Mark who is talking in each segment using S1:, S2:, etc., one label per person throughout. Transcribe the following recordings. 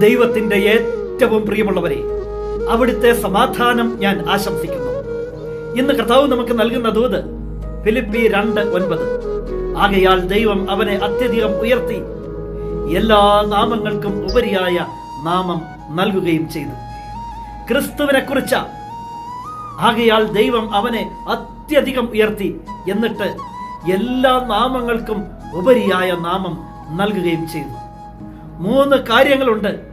S1: ദൈവത്തിന്റെ ഏറ്റവും പ്രിയമുള്ളവരെ അവിടുത്തെ സമാധാനം ഞാൻ ആശംസിക്കുന്നു. ഇന്ന് കർത്താവ് നമുക്ക് നൽകുന്ന ദൂത് ഫിലിപ്പി രണ്ട് ഒൻപത്. ആകയാൽ ദൈവം അവനെ അത്യധികം ഉയർത്തി എല്ലാ നാമങ്ങൾക്കും ഉപരിയായ നാമം നൽകുകയും ചെയ്തു. ക്രിസ്തുവിനെ കുറിച്ച ആകയാൽ ദൈവം അവനെ അത്യധികം ഉയർത്തി എന്നിട്ട് എല്ലാ നാമങ്ങൾക്കും ഉപരിയായ നാമം നൽകുകയും ചെയ്തു. മൂന്ന് കാര്യങ്ങളുണ്ട്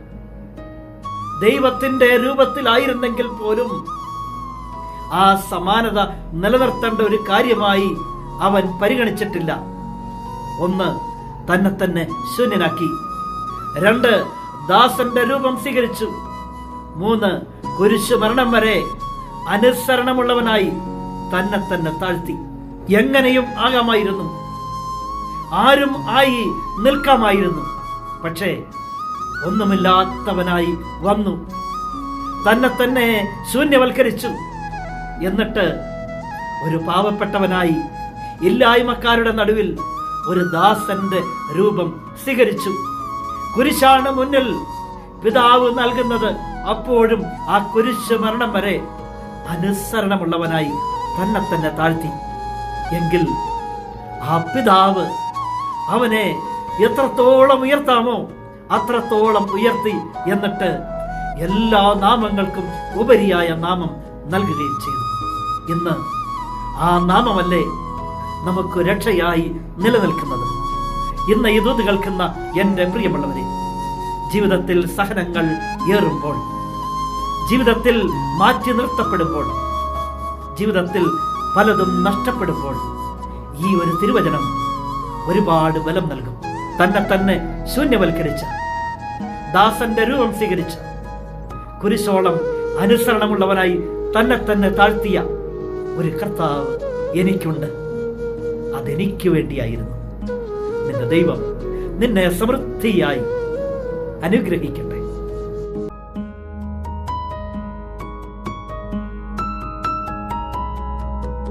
S1: ദൈവത്തിന്റെ രൂപത്തിലായിരുന്നെങ്കിൽ പോലും ആ സമാനത നിലനിർത്തേണ്ട ഒരു കാര്യമായി അവൻ പരിഗണിച്ചിട്ടില്ല. ഒന്ന് തന്നെ തന്നെ ശൂന്യനാക്കി. രണ്ട് ദാസന്റെ രൂപം സ്വീകരിച്ചു. മൂന്ന് കുരിശു മരണം വരെ അനുസരണമുള്ളവനായി തന്നെ തന്നെ താഴ്ത്തി. എങ്ങനെയും ആകാമായിരുന്നു. ആരും ആയി നിൽക്കാമായിരുന്നു. പക്ഷേ ഒന്നുമില്ലാത്തവനായി വന്നു. തന്നെ തന്നെ ശൂന്യവൽക്കരിച്ചു. എന്നിട്ട് ഒരു പാവപ്പെട്ടവനായി ഇല്ലായ്മക്കാരുടെ നടുവിൽ ഒരു ദാസന്റെ രൂപം സ്വീകരിച്ചു. കുരിശാണ് മുന്നിൽ പിതാവ് നൽകുന്നത്. അപ്പോഴും ആ കുരിശ് മരണം വരെ അനുസരണമുള്ളവനായി തന്നെ തന്നെ താഴ്ത്തി. എങ്കിൽ ആ പിതാവ് അവനെ എത്രത്തോളം ഉയർത്താമോ അത്രത്തോളം ഉയർത്തി എന്നിട്ട് എല്ലാ നാമങ്ങൾക്കും ഉപരിയായ നാമം നൽകുകയും ചെയ്തു. ഇന്ന് ആ നാമമല്ലേ നമുക്ക് രക്ഷയായി നിലനിൽക്കുന്നത്? ഇന്ന് ഈ കേൾക്കുന്ന എന്റെ പ്രിയമുള്ളവരെ ജീവിതത്തിൽ സഹനങ്ങൾ ഏറുമ്പോൾ ജീവിതത്തിൽ മാറ്റി നിർത്തപ്പെടുമ്പോൾ ജീവിതത്തിൽ പലതും നഷ്ടപ്പെടുമ്പോൾ ഈ ഒരു തിരുവചനം ഒരുപാട് ബലം നൽകും. തന്നെ തന്നെ ശൂന്യവൽക്കരിച്ച. ദാസന്റെ രൂപം സ്വീകരിച്ച. കുരിശോളം അനുസരണമുള്ളവനായി തന്നെ തന്നെ താഴ്ത്തിയ ഒരു കർത്താവ് എനിക്കുണ്ട്. അതെനിക്ക് വേണ്ടിയായിരുന്നു. നിന്റെ ദൈവം നിന്നെ സമൃദ്ധിയായി അനുഗ്രഹിക്കും